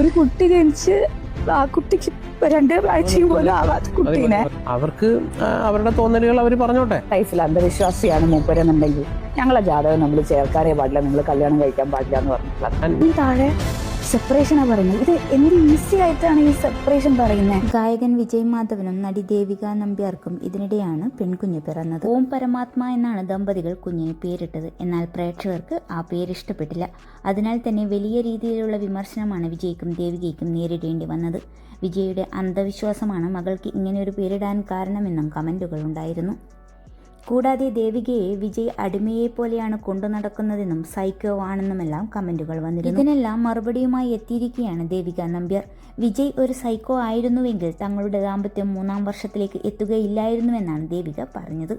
ഒരു കുട്ടി ജനിച്ച് ആ കുട്ടിക്ക് രണ്ട് ആഴ്ചയും പോലും ആവാത്ത കുട്ടീനെ. അവർക്ക് അവരുടെ തോന്നലുകൾ അവർ പറഞ്ഞോട്ടെ. ലൈഫിൽ അന്ധവിശ്വാസിയാണ് മൂപ്പരെന്നുണ്ടെങ്കിൽ ഞങ്ങളെ ജാതകം നമ്മൾ ചേർക്കാറേ പാടില്ല. നിങ്ങൾ കല്യാണം കഴിക്കാൻ പാടില്ല എന്ന് പറഞ്ഞിട്ടുള്ള താഴെ സെപ്പറേഷനാ പറയുന്നത്. ഇത് എന്ത് ഈസി ആയിട്ടാണ് ഈ സെപ്പറേഷൻ പറയുന്നത് ഗായകൻ വിജയ് മാധവനും നടി ദേവിക നമ്പ്യാർക്കും ഇതിനിടെയാണ് പെൺകുഞ്ഞ് പിറന്നത്. ഓം പരമാത്മ എന്നാണ് ദമ്പതികൾ കുഞ്ഞിന് പേരിട്ടത്. എന്നാൽ പ്രേക്ഷകർക്ക് ആ പേര് ഇഷ്ടപ്പെട്ടില്ല. അതിനാൽ തന്നെ വലിയ രീതിയിലുള്ള വിമർശനമാണ് വിജയ്ക്കും ദേവികയ്ക്കും നേരിടേണ്ടി വന്നത്. വിജയുടെ അന്ധവിശ്വാസമാണ് മകൾക്ക് ഇങ്ങനെ ഒരു പേരിടാൻ കാരണമെന്നും കമന്റുകൾ ഉണ്ടായിരുന്നു. കൂടാതെ ദേവികയെ വിജയ് അടിമയെ പോലെയാണ് കൊണ്ടു നടക്കുന്നതെന്നും സൈക്കോ ആണെന്നുമെല്ലാം കമന്റുകൾ വന്നിരുന്നു. ഇതിനെല്ലാം മറുപടിയുമായി എത്തിയിരിക്കുകയാണ് ദേവിക നമ്പ്യാർ. വിജയ് ഒരു സൈക്കോ ആയിരുന്നുവെങ്കിൽ തങ്ങളുടെ ദാമ്പത്യം മൂന്നാം വർഷത്തിലേക്ക് എത്തുകയില്ലായിരുന്നുവെന്നാണ് ദേവിക പറഞ്ഞത്.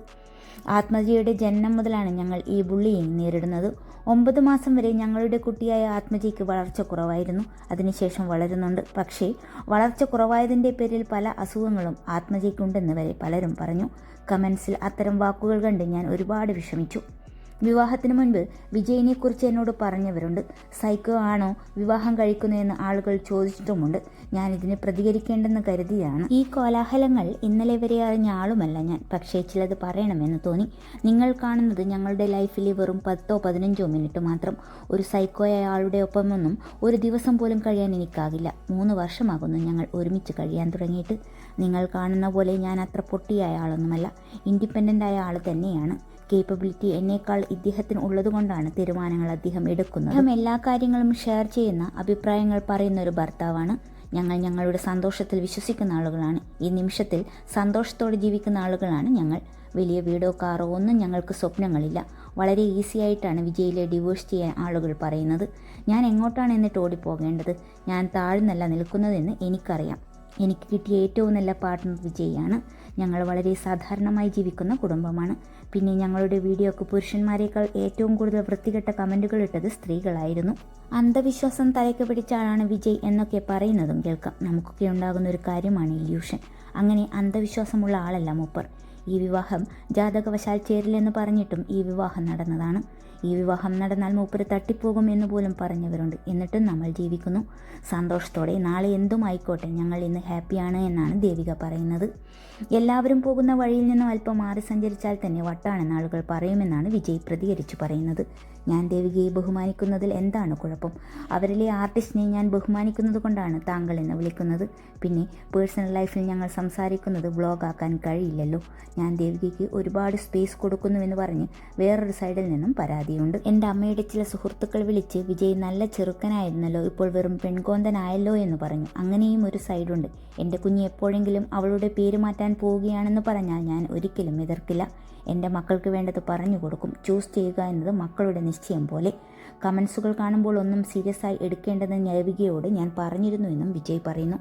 ആത്മജിയുടെ ജനനം മുതലാണ് ഞങ്ങൾ ഈ ബുള്ളിയിങ് നേരിടുന്നത്. ഒമ്പത് മാസം വരെ ഞങ്ങളുടെ കുട്ടിയായ ആത്മജിക്ക് വളർച്ച കുറവായിരുന്നു. അതിനുശേഷം വളരുന്നുണ്ട്. പക്ഷേ വളർച്ച കുറവായതിന്റെ പേരിൽ പല അസുഖങ്ങളും ആത്മജിക്കുണ്ടെന്ന് വരെ പലരും പറഞ്ഞു. കമൻസിൽ അത്തരം വാക്കുകൾ കണ്ട് ഞാൻ ഒരുപാട് വിഷമിച്ചു. വിവാഹത്തിന് മുൻപ് വിജയിനെക്കുറിച്ച് എന്നോട് പറഞ്ഞവരുണ്ട്. സൈക്കോ ആണോ വിവാഹം കഴിക്കുന്നതെന്ന് ആളുകൾ ചോദിച്ചിട്ടുമുണ്ട്. ഞാൻ ഇതിനെ പ്രതികരിക്കേണ്ടെന്ന് കരുതിയാണ്. ഈ കോലാഹലങ്ങൾ ഇന്നലെ വരെ അറിഞ്ഞ ആളുമല്ല ഞാൻ. പക്ഷേ ചിലത് പറയണമെന്ന് തോന്നി. നിങ്ങൾ കാണുന്നത് ഞങ്ങളുടെ ലൈഫിലെ വെറും പത്തോ പതിനഞ്ചോ മിനിറ്റ് മാത്രം. ഒരു സൈക്കോയായ ആളുടെ ഒപ്പമൊന്നും ഒരു ദിവസം പോലും കഴിയാൻ എനിക്കാകില്ല. മൂന്ന് വർഷമാകുന്നു ഞങ്ങൾ ഒരുമിച്ച് കഴിയാൻ തുടങ്ങിയിട്ട്. നിങ്ങൾ കാണുന്ന പോലെ ഞാൻ അത്ര പൊട്ടിയായ ആളൊന്നുമല്ല. ഇൻഡിപെൻഡന്റ് ആയ ആൾ തന്നെയാണ്. കേപ്പബിലിറ്റി എന്നേക്കാൾ ഇദ്ദേഹത്തിന് ഉള്ളതുകൊണ്ടാണ് തീരുമാനങ്ങൾ അദ്ദേഹം എടുക്കുന്നത്. അദ്ദേഹം എല്ലാ കാര്യങ്ങളും ഷെയർ ചെയ്യുന്ന അഭിപ്രായങ്ങൾ പറയുന്ന ഒരു ഭർത്താവാണ്. ഞങ്ങൾ ഞങ്ങളുടെ സന്തോഷത്തിൽ വിശ്വസിക്കുന്ന ആളുകളാണ്. ഈ നിമിഷത്തിൽ സന്തോഷത്തോടെ ജീവിക്കുന്ന ആളുകളാണ് ഞങ്ങൾ. വലിയ വീടോ കാറോ ഒന്നും ഞങ്ങൾക്ക് സ്വപ്നങ്ങളില്ല. വളരെ ഈസി ആയിട്ടാണ് വിജയിലെ ഡിവോഴ്സ് ചെയ്യാൻ ആളുകൾ പറയുന്നത്. ഞാൻ എങ്ങോട്ടാണ് എന്നിട്ട് ഓടിപ്പോകേണ്ടത്? ഞാൻ താഴ്ന്നല്ല നിൽക്കുന്നതെന്ന് എനിക്കറിയാം. എനിക്ക് കിട്ടിയ ഏറ്റവും നല്ല പാർട്ട്ണർ വിജയാണ്. ഞങ്ങൾ വളരെ സാധാരണമായി ജീവിക്കുന്ന കുടുംബമാണ്. പിന്നെ ഞങ്ങളുടെ വീഡിയോക്ക് പുരുഷന്മാരെക്കാൾ ഏറ്റവും കൂടുതൽ വൃത്തികെട്ട കമന്റുകൾ ഇട്ടത് സ്ത്രീകളായിരുന്നു. അന്ധവിശ്വാസം തലയ്ക്ക് പിടിച്ചാളാണ് വിജയ് എന്നൊക്കെ പറയുന്നതും കേൾക്കാം. നമുക്കൊക്കെ ഉണ്ടാകുന്ന ഒരു കാര്യമാണ് ഇല്യൂഷൻ അങ്ങനെ അന്ധവിശ്വാസമുള്ള ആളല്ല മൂപ്പർ. ഈ വിവാഹം ജാതകവശാൽ ചേരില്ലെന്ന് പറഞ്ഞിട്ടും ഈ വിവാഹം നടന്നതാണ്. ഈ വിവാഹം നടന്നാൽ മൂപ്പര് തട്ടിപ്പോകും എന്ന് പോലും പറഞ്ഞവരുണ്ട്. എന്നിട്ടും നമ്മൾ ജീവിക്കുന്നു. സന്തോഷത്തോടെ നാളെ എന്തും ആയിക്കോട്ടെ ഞങ്ങൾ ഇന്ന് ഹാപ്പിയാണ് എന്നാണ് ദേവിക പറയുന്നത്. എല്ലാവരും പോകുന്ന വഴിയിൽ നിന്നും അല്പം മാറി സഞ്ചരിച്ചാൽ തന്നെ വട്ടാണെന്ന് ആളുകൾ പറയുമെന്നാണ് വിജയ് പ്രതികരിച്ചു പറയുന്നത്. ഞാൻ ദേവികയെ ബഹുമാനിക്കുന്നതിൽ എന്താണ് കുഴപ്പം? അവരിലെ ആർട്ടിസ്റ്റിനെ ഞാൻ ബഹുമാനിക്കുന്നത് കൊണ്ടാണ് താങ്കൾ എന്ന് വിളിക്കുന്നത്. പിന്നെ പേഴ്സണൽ ലൈഫിൽ ഞങ്ങൾ സംസാരിക്കുന്നത് ബ്ലോഗാക്കാൻ കഴിയില്ലല്ലോ. ഞാൻ ദേവികയ്ക്ക് ഒരുപാട് സ്പേസ് കൊടുക്കുന്നുവെന്ന് പറഞ്ഞ് വേറൊരു സൈഡിൽ നിന്നും പരാതിയുണ്ട്. എന്റെ അമ്മയുടെ ചില സുഹൃത്തുക്കൾ വിളിച്ച് വിജയ് നല്ല ചെറുക്കനായിരുന്നല്ലോ ഇപ്പോൾ വെറും പെൺകോന്തനായല്ലോ എന്ന് പറഞ്ഞു. അങ്ങനെയും ഒരു സൈഡുണ്ട് എന്റെ കുഞ്ഞ് എപ്പോഴെങ്കിലും അവളുടെ പേര് മാറ്റാൻ പോവുകയാണെന്ന് പറഞ്ഞാൽ ഞാൻ ഒരിക്കലും എതിർക്കില്ല. എന്റെ മക്കൾക്ക് വേണ്ടത് പറഞ്ഞു കൊടുക്കും. ചൂസ് ചെയ്യുക എന്നത് മക്കളുടെ നിശ്ചയം പോലെ. കമൻസുകൾ കാണുമ്പോൾ ഒന്നും സീരിയസ് ആയി എടുക്കേണ്ടെന്ന് ദേവികയോട് ഞാൻ പറഞ്ഞിരുന്നുവെന്നും വിജയ് പറയുന്നു.